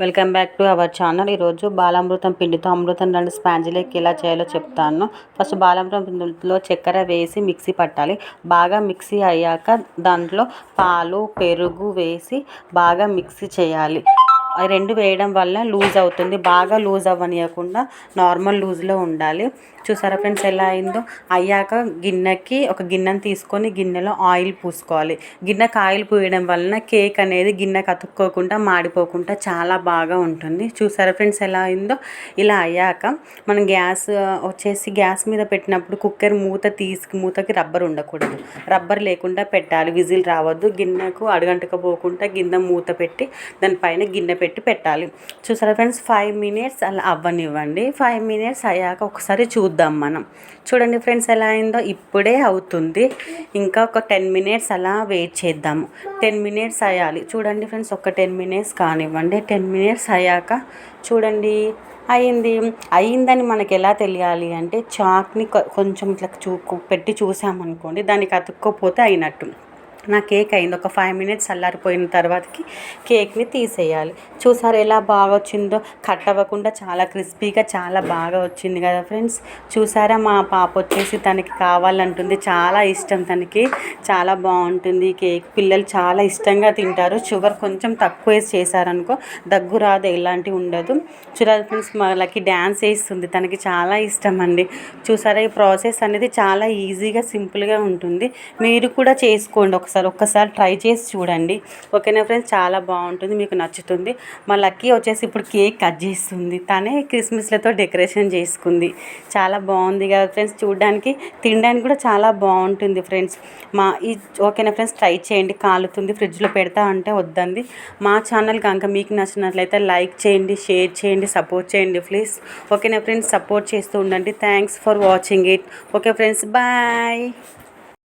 Welcome back to our channel. ఈరోజు బాలామృతం పిండితో అమృతం రెండు స్పాంజిలేకి ఎలా చేయాలో చెప్తాను. ఫస్ట్ బాలామృతం పిండిలో చక్కెర వేసి మిక్సీ పట్టాలి. బాగా మిక్సీ అయ్యాక దాంట్లో పాలు పెరుగు వేసి బాగా మిక్సీ చేయాలి. రెండు వేయడం వల్ల లూజ్ అవుతుంది. బాగా లూజ్ అవ్వనియకుండా నార్మల్ లూజ్లో ఉండాలి. చూసారా ఫ్రెండ్స్ ఎలా అయిందో? అయ్యాక గిన్నెకి ఒక గిన్నెను తీసుకొని గిన్నెలో ఆయిల్ పూసుకోవాలి. గిన్నెకి ఆయిల్ పూయడం వలన కేక్ అనేది గిన్నెకి అతుక్కోకుండా మాడిపోకుండా చాలా బాగా ఉంటుంది. చూసారా ఫ్రెండ్స్ ఎలా అయిందో? ఇలా అయ్యాక మనం గ్యాస్ వచ్చేసి గ్యాస్ మీద పెట్టినప్పుడు కుక్కర్ మూత తీసుకు మూతకి రబ్బర్ ఉండకూడదు. రబ్బర్ లేకుండా పెట్టాలి. విజిల్ రావద్దు. గిన్నెకు అడుగంటకపోకుండా గిన్నె మూత పెట్టి దానిపైన గిన్నె పెట్టి పెట్టాలి. చూసారా ఫ్రెండ్స్? ఫైవ్ మినిట్స్ అలా అవ్వనివ్వండి. ఫైవ్ మినిట్స్ అయ్యాక ఒకసారి చూద్దాం మనం. చూడండి ఫ్రెండ్స్ ఎలా అయిందో ఇప్పుడే అవుతుంది. ఇంకా ఒక టెన్ మినిట్స్ అలా వెయిట్ చేద్దాము. టెన్ మినిట్స్ అయ్యాలి. చూడండి ఫ్రెండ్స్ ఒక టెన్ మినిట్స్ కానివ్వండి. టెన్ మినిట్స్ అయ్యాక చూడండి అయింది అయిందని మనకి ఎలా తెలియాలి అంటే చాక్ని కొంచెం ఇట్లా చూ పెట్టి చూసామనుకోండి దానికి అతుక్కోపోతే అయినట్టు. నా కేక్ అయింది. ఒక ఫైవ్ మినిట్స్ చల్లారిపోయిన తర్వాతకి కేక్ని తీసేయాలి. చూసారు ఎలా బాగా వచ్చిందో? కట్ అవ్వకుండా చాలా క్రిస్పీగా చాలా బాగా వచ్చింది కదా ఫ్రెండ్స్. చూసారా మా పాప వచ్చేసి తనకి కావాలంటుంది. చాలా ఇష్టం తనకి. చాలా బాగుంటుంది కేక్. పిల్లలు చాలా ఇష్టంగా తింటారు. షుగర్ కొంచెం తక్కువ వేసి చేశారనుకో దగ్గు రాదు ఎలాంటివి ఉండదు. చూడాలి ఫ్రెండ్స్ వాళ్ళకి డ్యాన్స్ వేస్తుంది. తనకి చాలా ఇష్టం అండి. చూసారా ఈ ప్రాసెస్ అనేది చాలా ఈజీగా సింపుల్గా ఉంటుంది. మీరు కూడా చేసుకోండి. ఒకసారి అసలు ఒక్కసారి ట్రై చేసి చూడండి. ఓకేనా ఫ్రెండ్స్? చాలా బాగుంటుంది మీకు నచ్చుతుంది. మా లక్కీ వచ్చేసి ఇప్పుడు కేక్ కట్ చేస్తుంది. తనే క్రిస్మస్లతో డెకరేషన్ చేసుకుంది. చాలా బాగుంది కదా ఫ్రెండ్స్? చూడడానికి తినడానికి కూడా చాలా బాగుంటుంది ఫ్రెండ్స్. మా ఈ ఓకేనా ఫ్రెండ్స్? ట్రై చేయండి. కాలుతుంది ఫ్రిడ్జ్లో పెడతా అంటే వద్దండి మా ఛానల్ కనుక మీకు నచ్చినట్లయితే లైక్ చేయండి షేర్ చేయండి సపోర్ట్ చేయండి ప్లీజ్. ఓకేనా ఫ్రెండ్స్? సపోర్ట్ చేస్తూ ఉండండి. Thanks for watching it. Okay friends? Bye.